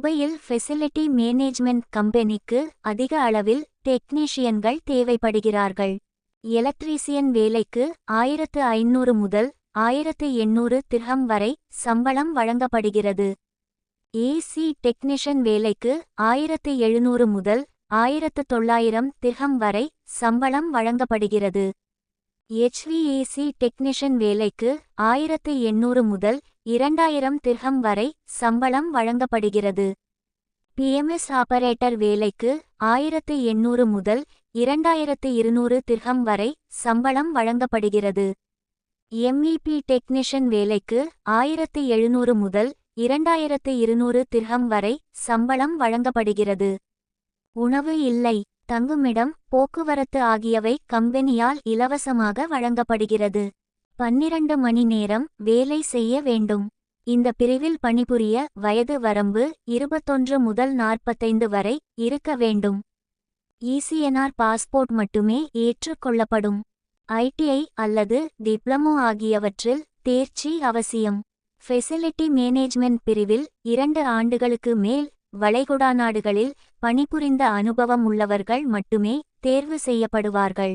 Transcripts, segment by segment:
துபையில் facility management கம்பெனிக்கு அதிக அளவில் டெக்னீஷியன்கள் தேவைப்படுகிறார்கள். எலக்ட்ரீசியன் வேலைக்கு ஆயிரத்து ஐநூறு முதல் ஆயிரத்து எண்ணூறு திர்ஹம் வரை சம்பளம் வழங்கப்படுகிறது. ஏசி டெக்னீஷியன் வேலைக்கு ஆயிரத்து எழுநூறு முதல் ஆயிரத்து தொள்ளாயிரம் திர்ஹம் வரை சம்பளம் வழங்கப்படுகிறது. HVAC டெக்னீஷியன் வேலைக்கு ஆயிரத்து எண்ணூறு முதல் இரண்டாயிரம் திர்ஹம் வரை சம்பளம் வழங்கப்படுகிறது. பிஎம்எஸ் ஆபரேட்டர் வேலைக்கு ஆயிரத்து எண்ணூறு முதல் இரண்டாயிரத்து இருநூறு திர்ஹம் வரை சம்பளம் வழங்கப்படுகிறது. எம்இபி டெக்னீஷியன் வேலைக்கு ஆயிரத்து எழுநூறு முதல் இரண்டாயிரத்து இருநூறு திர்ஹம் வரை சம்பளம் வழங்கப்படுகிறது. உணவு இல்லை. தங்குமிடம் போக்குவரத்து ஆகியவை கம்பெனியால் இலவசமாக வழங்கப்படுகிறது. பன்னிரண்டு மணி நேரம் வேலை செய்ய வேண்டும். இந்த பிரிவில் பணிபுரிய வயது வரம்பு இருபத்தொன்று முதல் நாற்பத்தைந்து வரை இருக்க வேண்டும். இசிஎன்ஆர் பாஸ்போர்ட் மட்டுமே ஏற்றுக்கொள்ளப்படும் ஐடிஐ அல்லது டிப்ளமோ ஆகியவற்றில் தேர்ச்சி அவசியம். ஃபெசிலிட்டி மேனேஜ்மெண்ட் பிரிவில் இரண்டு ஆண்டுகளுக்கு மேல் வளைகுடா நாடுகளில் பணிபுரிந்த அனுபவம் உள்ளவர்கள் மட்டுமே தேர்வு செய்யப்படுவார்கள்.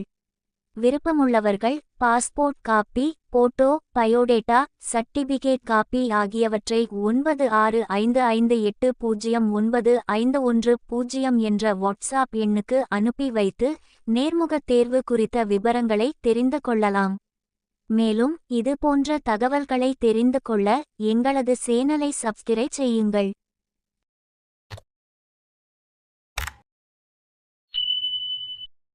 விருப்பமுள்ளவர்கள் passport copy photo biodata certificate copy ஆகியவற்றை ஒன்பது ஆறு ஐந்து ஐந்து எட்டு பூஜ்ஜியம் ஒன்பது ஐந்து ஒன்று பூஜ்ஜியம் என்ற வாட்ஸ்ஆப் எண்ணுக்கு அனுப்பி வைத்து நேர்முகத் தேர்வு குறித்த விவரங்களை தெரிந்து கொள்ளலாம். மேலும் இது போன்ற தகவல்களை தெரிந்து கொள்ள எங்களது சேனலை சப்ஸ்கிரைப் செய்யுங்கள்.